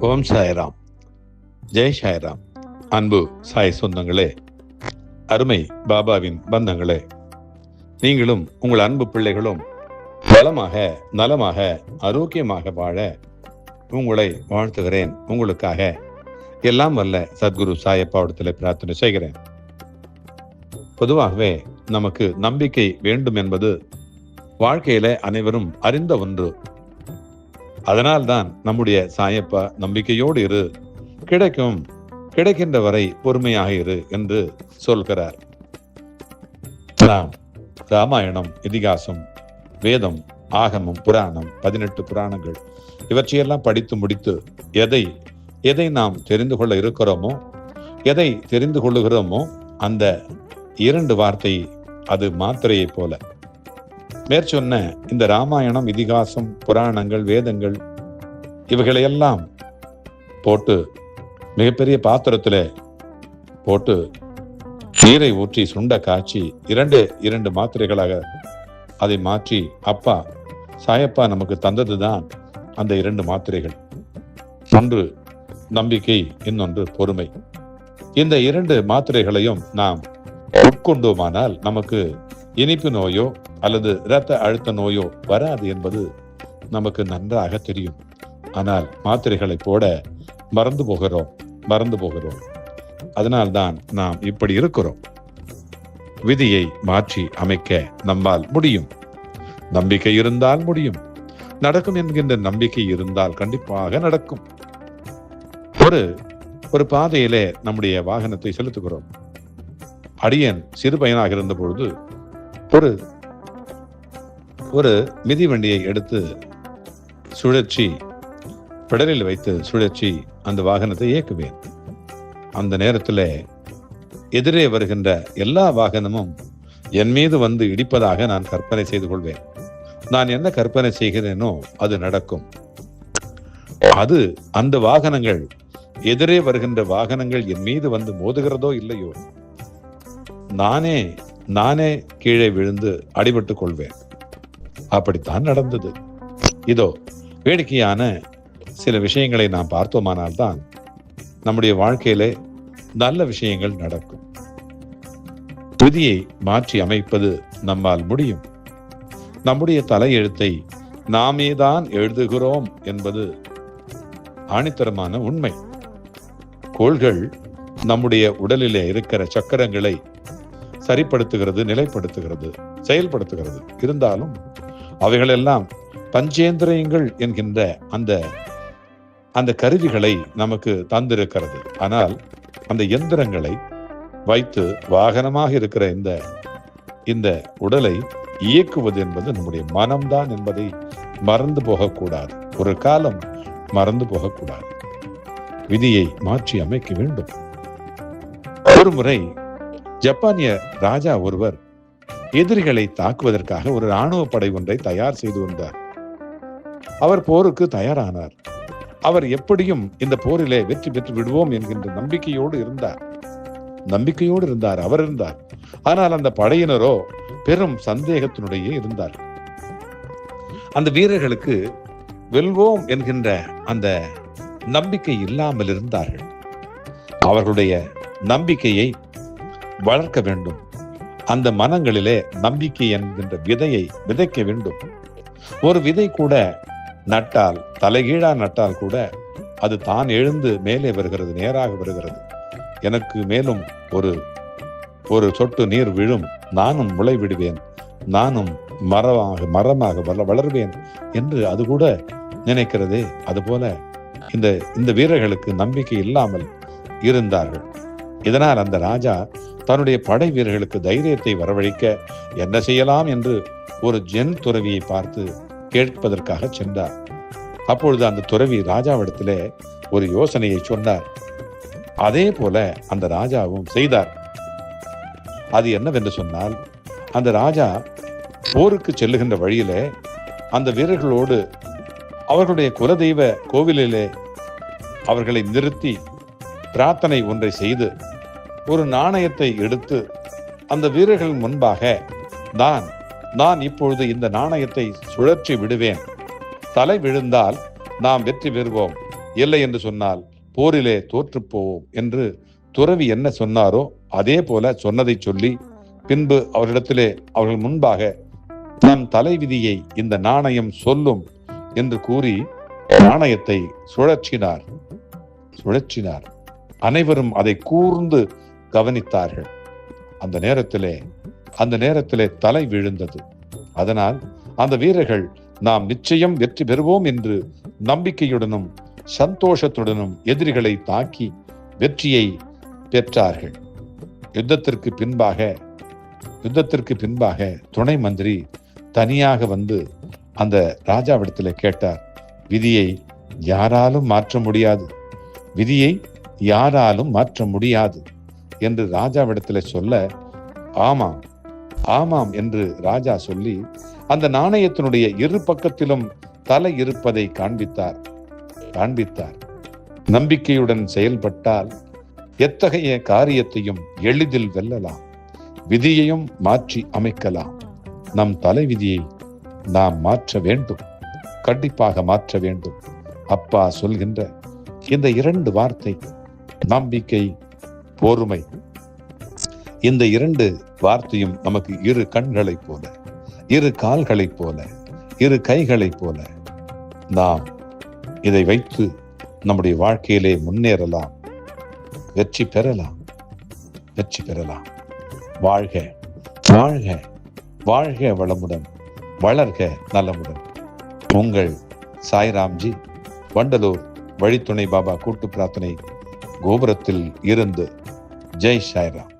ஓம் சாய்ராம். ஜெய் சாய்ராம். அன்பு சாய் சொந்தங்களே அருமை பாபாவின் பந்தங்களே. நீங்களும் உங்கள் அன்பு பிள்ளைகளும் பலமாக நலமாக ஆரோக்கியமாக வாழ உங்களை வாழ்த்துகிறேன். உங்களுக்காக எல்லாம் வல்ல சத்குரு சாயப்பாவிடத்தில் பிரார்த்தனை செய்கிறேன். பொதுவாகவே நமக்கு நம்பிக்கை வேண்டும் என்பது வாழ்க்கையில அனைவரும் அறிந்த ஒன்று. அதனால்தான் நம்முடைய சாயப்பா நம்பிக்கையோடு இரு. கிடைக்கும் கிடைக்கின்ற வரை பொறுமையாக இரு என்று சொல்கிறார். நாம் ராமாயணம் இதிகாசம் வேதம் ஆகமம் புராணம் பதினெட்டு புராணங்கள் இவற்றையெல்லாம் படித்து முடித்து எதை எதை நாம் தெரிந்து கொள்ள இருக்கிறோமோ எதை தெரிந்து கொள்ளுகிறோமோ அந்த இரண்டு வார்த்தை அது மாத்திரையை போல. மேற்சொன்ன இந்த ராமாயணம் இதிகாசம் புராணங்கள் வேதங்கள் இவைகளையெல்லாம் போட்டு மிகப்பெரிய பாத்திரத்தில் போட்டு நீரை ஊற்றி சுண்ட காய்ச்சி இரண்டு இரண்டு மாத்திரைகளாக அதை மாற்றி அப்பா சாயப்பா நமக்கு தந்ததுதான் அந்த இரண்டு மாத்திரைகள். ஒன்று நம்பிக்கை இன்னொன்று பொறுமை. இந்த இரண்டு மாத்திரைகளையும் நாம் உட்கொண்டோமானால் நமக்கு இனிப்பு நோயோ அல்லது இரத்த அழுத்த நோயோ வராது என்பது நமக்கு நன்றாக தெரியும். ஆனால் மாத்திரைகளை போட மறந்து போகிறோம் மறந்து போகிறோம். அதனால்தான் நாம் இப்படி இருக்கிறோம். விதியை மாற்றி அமைக்க நம்மால் முடியும். நம்பிக்கை இருந்தால் முடியும். நடக்கும் என்கின்ற நம்பிக்கை இருந்தால் கண்டிப்பாக நடக்கும். ஒரு ஒரு பாதையிலே நம்முடைய வாகனத்தை செலுத்துகிறோம். அடியன் சிறு பையனாக இருந்த பொழுது ஒரு ஒரு மிதிவண்டியை எடுத்து சுழற்சி பெடலில் வைத்து சுழற்சி அந்த வாகனத்தை இயக்குவேன். அந்த நேரத்தில் எதிரே வருகின்ற எல்லா வாகனமும் என் மீது வந்து இடிப்பதாக நான் கற்பனை செய்து கொள்வேன். நான் என்ன கற்பனை செய்கிறேனோ அது நடக்கும். அது அந்த வாகனங்கள் எதிரே வருகின்ற வாகனங்கள் என் மீது வந்து மோதுகிறதோ இல்லையோ நானே நானே கீழே விழுந்து அடிபட்டுக் கொள்வேன். அப்படித்தான் நடந்தது. இதோ வேடிக்கையான சில விஷயங்களை நாம் பார்த்தோமானால் தான் நம்முடைய வாழ்க்கையிலே நல்ல விஷயங்கள் நடக்கும். விதியை மாற்றி அமைப்பது நம்மால் முடியும். நம்முடைய தலையெழுத்தை நாமே தான் எழுதுகிறோம் என்பது ஆணித்தரமான உண்மை. கோள்கள் நம்முடைய உடலிலே இருக்கிற சக்கரங்களை சரிப்படுத்துகிறது நிலைப்படுத்துகிறது செயல்படுத்துகிறது. இருந்தாலும் அவைகளெல்லாம் பஞ்சேந்திரியங்கள் என்கின்ற அந்த அந்த கருவிகளை நமக்கு தந்திருக்கிறது. ஆனால் அந்த இயந்திரங்களை வைத்து வாகனமாக இருக்கிற இந்த இந்த உடலை இயக்குவது என்பது நம்முடைய மனம்தான் என்பதை மறந்து போகக்கூடாது. ஒரு காலம் மறந்து போகக்கூடாது. விதியை மாற்றி அமைக்க வேண்டும். ஒரு முறை ஜப்பானிய ராஜா ஒருவர் எதிரிகளை தாக்குவதற்காக ஒரு இராணுவ படை ஒன்றை தயார் செய்து வந்தார் அவர் போருக்கு தயாரானார். அவர் எப்படியும் இந்த போரிலே வெற்றி பெற்று விடுவோம் என்கின்ற நம்பிக்கையோடு இருந்தார். நம்பிக்கையோடு இருந்தார். அவர் இருந்தார். ஆனால் அந்த படையினரோ பெரும் சந்தேகத்தினுடைய இருந்தார். அந்த வீரர்களுக்கு வெல்வோம் என்கின்ற அந்த நம்பிக்கை இல்லாமல் இருந்தார்கள். அவர்களுடைய நம்பிக்கையை வளர்க்க வேண்டும். அந்த மனங்களிலே நம்பிக்கை என்கின்ற விதையை விதைக்க வேண்டும். ஒரு விதை கூட நட்டால் தலைகீழா நட்டால் கூட அது தான் எழுந்து மேலே வருகிறது நேராக வருகிறது. எனக்கு மேலும் ஒரு ஒரு சொட்டு நீர் விழும். நானும் முளை விடுவேன் நானும் மரமாக மரமாக வள வளர்வேன் என்று அது கூட நினைக்கிறதே. அதுபோல இந்த இந்த வீரர்களுக்கு நம்பிக்கை இல்லாமல் இருந்தார்கள். இதனால் அந்த ராஜா தன்னுடைய படை வீரர்களுக்கு தைரியத்தை வரவழைக்க என்ன செய்யலாம் என்று ஒரு ஜென் துறவியை பார்த்து கேட்பதற்காக சென்றார். அப்பொழுது அந்த துறவி ராஜாவிடத்திலே ஒரு யோசனையை சொன்னார். அதே போல அந்த ராஜாவும் செய்தார். அது என்னவென்று சொன்னால் அந்த ராஜா போருக்கு செல்லுகின்ற வழியிலே அந்த வீரர்களோடு அவர்களுடைய குலதெய்வ கோவிலிலே அவர்களை நிறுத்தி பிரார்த்தனை ஒன்றை செய்து ஒரு நாணயத்தை எடுத்து அந்த வீரர்கள் முன்பாக தான் நான் இப்பொழுது இந்த நாணயத்தை சுழற்றி விடுவேன். தலை விழுந்தால் நாம் வெற்றி பெறுவோம். இல்லை என்று சொன்னால் போரிலே தோற்றுப் போவோம் என்று துறவி என்ன சொன்னாரோ அதே போல சொன்னதை சொல்லி பின்பு அவரிடத்திலே அவர்கள் முன்பாக நம் தலைவிதியை இந்த நாணயம் சொல்லும் என்று கூறி நாணயத்தை சுழற்றினார். சுழற்றினார். அனைவரும் அதை கூர்ந்து கவனித்தார்கள். அந்த நேரத்திலே அந்த நேரத்திலே தலை விழுந்தது. அதனால் அந்த வீரர்கள் நாம் நிச்சயம் வெற்றி பெறுவோம் என்று நம்பிக்கையுடனும் சந்தோஷத்துடனும் எதிரிகளை தாக்கி வெற்றியை பெற்றார்கள். யுத்தத்திற்கு பின்பாக யுத்தத்திற்கு பின்பாக துணை மந்திரி தனியாக வந்து அந்த ராஜாவிடத்தில் கேட்டார் விதியை யாராலும் மாற்ற முடியாது. விதியை யாராலும் மாற்ற முடியாது என்று ராஜாவிடத்தில் சொல்ல ஆமாம் ஆமாம் என்று ராஜா சொல்லி அந்த நாணயத்தினுடைய இரு பக்கத்திலும் தலை இருப்பதை காண்பித்தார். காண்பித்தார். நம்பிக்கையுடன் செயல்பட்டால் எத்தகைய காரியத்தையும் எளிதில் வெல்லலாம். விதியையும் மாற்றி அமைக்கலாம். நம் தலைவிதியை நாம் மாற்ற வேண்டும். கண்டிப்பாக மாற்ற வேண்டும். அப்பா சொல்கின்ற இந்த இரண்டு வார்த்தை நம்பிக்கை பொறுமை இந்த இரண்டு வார்த்தையும் நமக்கு இரு கண்களைப் போல இரு கால்களைப் போல இரு கைகளைப் போல நாம் இதை வைத்து நம்முடைய வாழ்க்கையிலே முன்னேறலாம் வெற்றி பெறலாம் வெற்றி பெறலாம். வாழ்க வாழ்க வாழ்க வளமுடன் வளர்க நலமுடன். உங்கள் சாய்ராம்ஜி வண்டலூர் வழித்துணை பாபா கூட்டு பிரார்த்தனை கோபுரத்தில் இருந்து. ஜெய் சாய்ராம்.